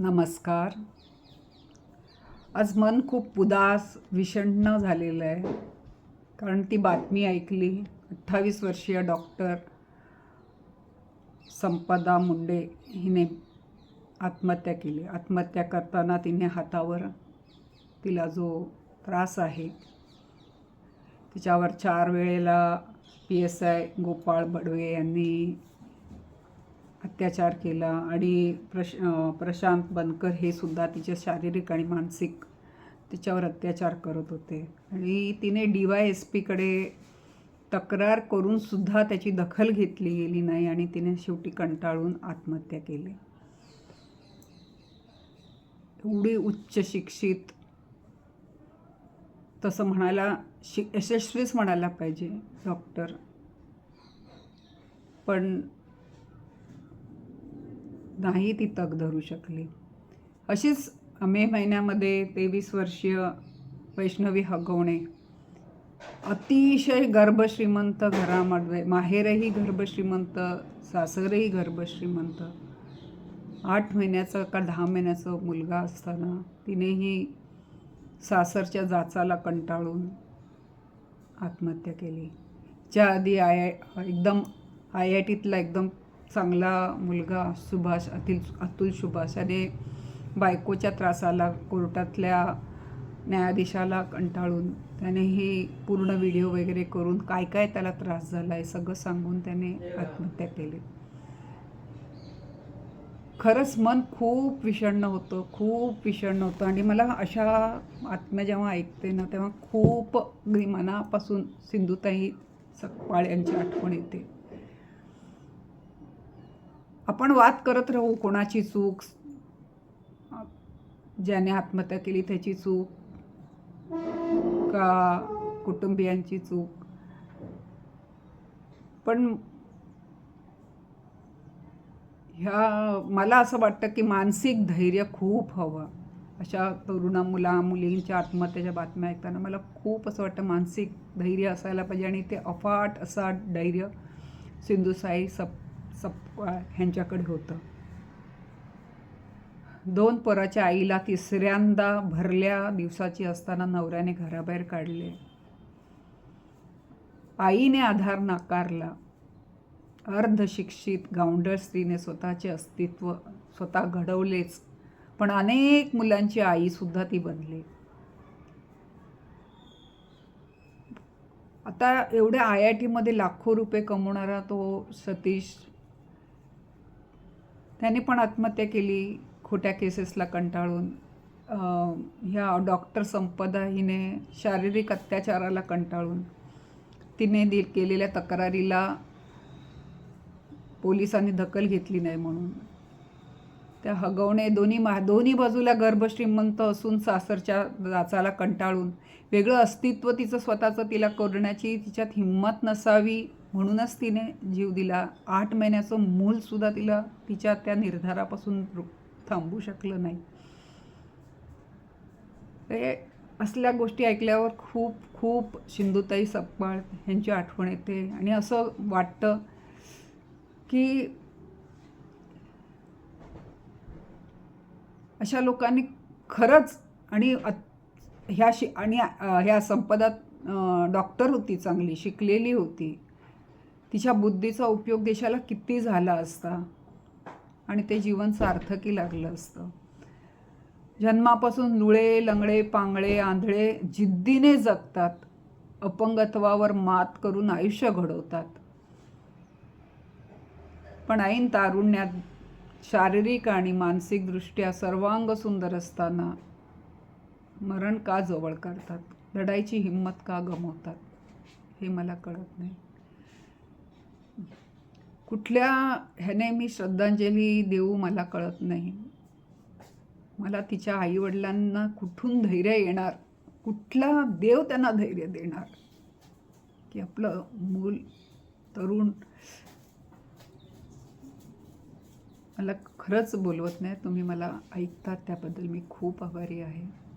नमस्कार. आज मन खूप उदास विषण्ण झालेलं आहे. कारण ती बातमी ऐकली अठ्ठावीस वर्षीय डॉक्टर संपदा मुंडे हिने आत्महत्या केली. आत्महत्या करताना तिने हातावर तिला जो त्रास आहे तिच्यावर चार वेळेला P S I Gopal Badve यांनी अत्याचार केला आणि प्रश प्रशांत बनकर हे सुद्धा तिचे शारीरिक आणि मानसिक तिच्यावर अत्याचार करत होते. आणि तिने डी वाय एस पीकडे तक्रार करून सुद्धा त्याची दखल घेतली गेली नाही आणि तिने शेवटी कंटाळून आत्महत्या केली. एवढी उच्च शिक्षित तसं म्हणायला शि यशस्वीच म्हणायला पाहिजे डॉक्टर. पण नाही ती तग धरू शकली. अशीच मे महिन्यामध्ये तेवीस वर्षीय वैष्णवी हगवणे. अतिशय गर्भश्रीमंत घरामध्ये माहेरही गर्भश्रीमंत सासरही गर्भश्रीमंत आठ महिन्याचा का दहा महिन्याचा मुलगा असताना तिनेही सासरच्या जाचाला कंटाळून आत्महत्या केली. ज्या आधी आय आय एकदम आय आय टीतला एकदम चांगला मुलगा सुभाष अतिल अतुल सुभाष. याने बायकोच्या त्रासाला कोर्टातल्या न्यायाधीशाला कंटाळून त्याने हे पूर्ण व्हिडिओ वगैरे करून काय काय त्याला त्रास झाला आहे सगळं सांगून त्याने आत्महत्या केली. खरंच मन खूप विषण्ण होतं खूप विषण्ण होतं. आणि मला अशा आत्म्या जेव्हा ऐकते ना तेव्हा खूप मनापासून सिंधुताई सकपाळ यांची आठवण येते. आपण वाद करत राहू कोणाची चूक ज्याने आत्महत्या केली त्याची चूक का कुटुंबियांची चूक. पण ह्या मला असं वाटतं की मानसिक धैर्य खूप हवं. अशा तरुणा मुला मुलींच्या आत्महत्याच्या बातम्या ऐकताना मला खूप असं वाटतं मानसिक धैर्य असायला पाहिजे आणि ते अफाट असा धैर्य सिंधुसाई सप सप ह्यांच्याकडे होतं. दोन पोराच्या आईला तिसऱ्यांदा भरल्या दिवसाची असताना नवऱ्याने घराबाहेर काढले. आईने आधार नाकारला. अर्धशिक्षित गावंडळ स्त्रीने स्वतःचे अस्तित्व स्वतः घडवलेच पण अनेक मुलांची आईसुद्धा ती बनली. आता एवढ्या आय आय टीमध्ये लाखो रुपये कमवणारा तो सतीश त्याने पण आत्महत्या केली खोट्या केसेसला कंटाळून. ह्या डॉक्टर संपदा हिने शारीरिक अत्याचाराला कंटाळून तिने दि केलेल्या तक्रारीला पोलिसांनी दखल घेतली नाही म्हणून. त्या हगवणे दोन्ही मा दोन्ही बाजूला गर्भश्रीमंत असून सासरच्या जाचाला कंटाळून. वेगळं अस्तित्व तिचं स्वतःचं तिला करण्याची तिच्यात हिंमत नसावी म्हणूनच तिने जीव दिला. आठ महिन्याचं मूलसुद्धा तिला तिच्या त्या निर्धारापासून थांबू शकलं नाही. ते असल्या गोष्टी ऐकल्यावर खूप खूप सिंधुताई सकपाळ यांची आठवण येते. आणि असं वाटतं की अशा लोकांनी खरंच आणि ह्या शि आणि ह्या संपदात डॉक्टर होती चांगली शिकलेली होती. तिच्या बुद्धीचा उपयोग देशाला किती झाला असता? आणि ते जीवन सार्थकी लागलं असतं. जन्मापासून लुळे लंगडे पांगळे आंधळे जिद्दीने जगतात. अपंगत्वावर मात करून आयुष्य घडवतात. पण ऐन तारुण्यात शारीरिक आणि मानसिकदृष्ट्या सर्वांग सुंदर असताना मरण का जवळ करतात लढाईची हिंमत का गमवतात? हे मला कळत नाही. कुठल्या ह्याने मी श्रद्धांजली देऊ मला कळत नाही. मला तिच्या आईवडिलांना कुठून धैर्य येणार? कुठला देव त्यांना धैर्य देणार? की आपलं मूल तरुण मला खरंच बोलवत नाही. तुम्ही मला ऐकतात त्याबद्दल मी खूप आभारी आहे.